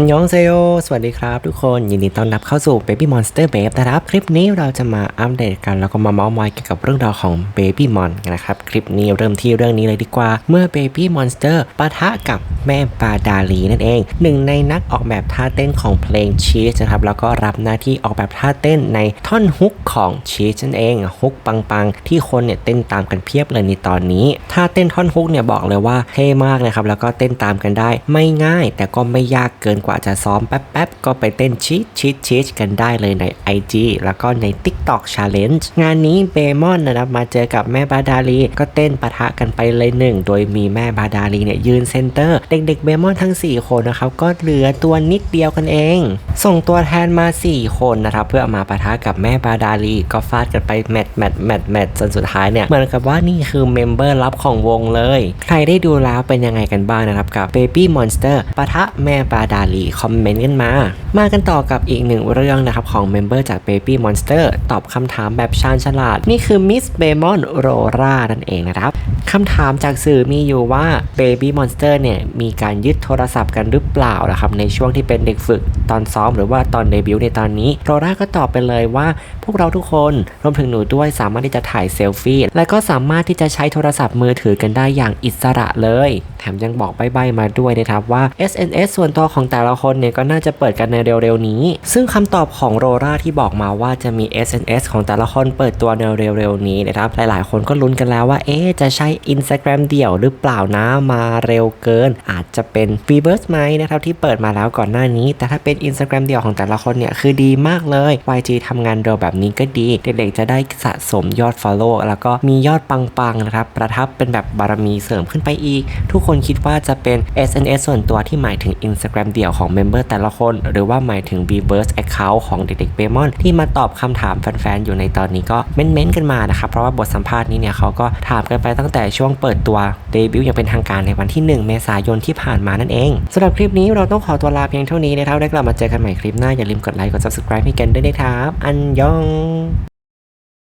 อันยองเซโยสวัสดีครับทุกคน ยินดีต้อนรับเข้าสู่ Baby Monster Babe นะครับ คลิปนี้เราจะมาอัปเดตกัน แล้วก็มาเมาส์มอยเกี่ยวกับเรื่องราวของ Baby Mon นะครับ คลิปนี้เริ่มที่เรื่องนี้เลยดีกว่า เมื่อ Baby Monster ปะทะกับ แม่ปาดาลีนั่นเอง หนึ่งในนักออกแบบท่าเต้นของเพลง Cheese นะครับแล้วก็รับหน้าที่ออกแบบท่าเต้นในท่อนฮุกของ Cheese นั่นเองฮุกปังๆ ที่คนเนี่ยเต้นตามกันเพียบเลยในตอนนี้ท่าเต้นท่อนฮุกเนี่ยบอกเลยว่าเท่มากนะครับแล้วก็เต้นตามกันได้ ไม่ง่าย แต่ก็ไม่ยากเกินกว่าจะซ้อมแป๊บๆก็ไปเต้นชีชชีชชีชกันได้เลยใน IG แล้วก็ใน TikTok Challenge งานนี้เบมอนนะครับมาเจอกับแม่บาดาลี ก็เต้นปะทะกันไปเลยหนึ่งโดยมีแม่บาดาลีเนี่ยยืนเซนเตอร์เด็กๆเบมอนทั้ง 4 คนนะครับก็เหลือตัวนิดเดียวกันเอง ส่งตัวแทนมา 4 คนนะครับเพื่อมาปะทะกับแม่บาดาลีก็ฟาดกันไปแมตช์แมตช์แมตช์แมตช์จนสุดท้ายเนี่ยเหมือนกับว่านี่คือเมมเบอร์ลับของวงเลย ใครได้ดูแล้วเป็นยังไงกันบ้างนะครับกับ Baby Monster ปะทะแม่บาดาลีคอมเมนต์กันมา มากันต่อกับอีกหนึ่งเรื่องนะครับของเมมเบอร์จาก Baby Monster ตอบคำถามแบบชาญฉลาด นี่คือ Miss b a m o n r o r a นั่นเองนะครับคำถามจากสื่อมีอยู่ว่า Baby Monster เนี่ยมีการยึดโทรศัพท์กันหรือเปล่านะครับในช่วงที่เป็นเด็กฝึกตอนซ้อมหรือว่าตอนเดบิวต์ในตอนนี้โรราก็ตอบไปเลยว่า พวกเราทุกคนรวมถึงหนูด้วยสามารถที่จะถ่ายเซลฟี่และก็สามารถที่จะใช้โทรศัพท์มือถือกันได้อย่างอิสระเลย แถมยังบอกใบ้ๆมาด้วยนะครับว่า SNS ส่วนตัวของแต่ละคนเนี่ยก็น่าจะเปิดกันในเร็วๆนี้ ซึ่งคำตอบของโรราที่บอกมาว่าจะมี SNS ของแต่ละคนเปิดตัวในเร็วๆนี้นะครับหลายๆ คนก็ลุ้นกันแล้วว่าเอ๊จะใช้ Instagram เดี่ยวหรือเปล่านะมาเร็วเกินอาจจะเป็น f r e e b i r d ไหมนะครับที่เปิดมาแล้วก่อนหน้านี้ แต่ถ้าเป็น Instagram เดี่ยวของแต่ละคนเนี่ยคือดีมากเลย YG ทำงานเร็วแบบนี้ก็ดี เด็กๆจะได้สะสมยอด Follow แล้วก็มียอดปังๆนะครับประทับเป็นแบบบารมีเสริมขึ้นไปอีก ทุกคนคิดว่าจะเป็น SNS ส่วนตัวที่หมายถึง Instagram เดี่ยวของเมมเบอร์แต่ละคน หรือว่าหมายถึง b b u r s Account ของเด็กๆเบมอนที่มาตอบคำถามแฟนๆอยู่ในตอนนี้ก็เม้นๆกันมานะครับเพราะว่าบทสัมภาษณ์นี้เนี่ยเขาก็ถามกันไปตั้งแต่ช่วงเปิดตัวเดบิวต์อย่างเป็นทางการในวันที่ 1 เมษายนที่ผ่านมานั่นเองสำหรับคลิปนี้เราต้องขอตัวลาเพียงเท่านี้นะครับได้กลับมาเจอกันใหม่คลิปหน้าอย่าลืมกดไลค์กด subscribe ให้กันด้วยนะครับอันยอง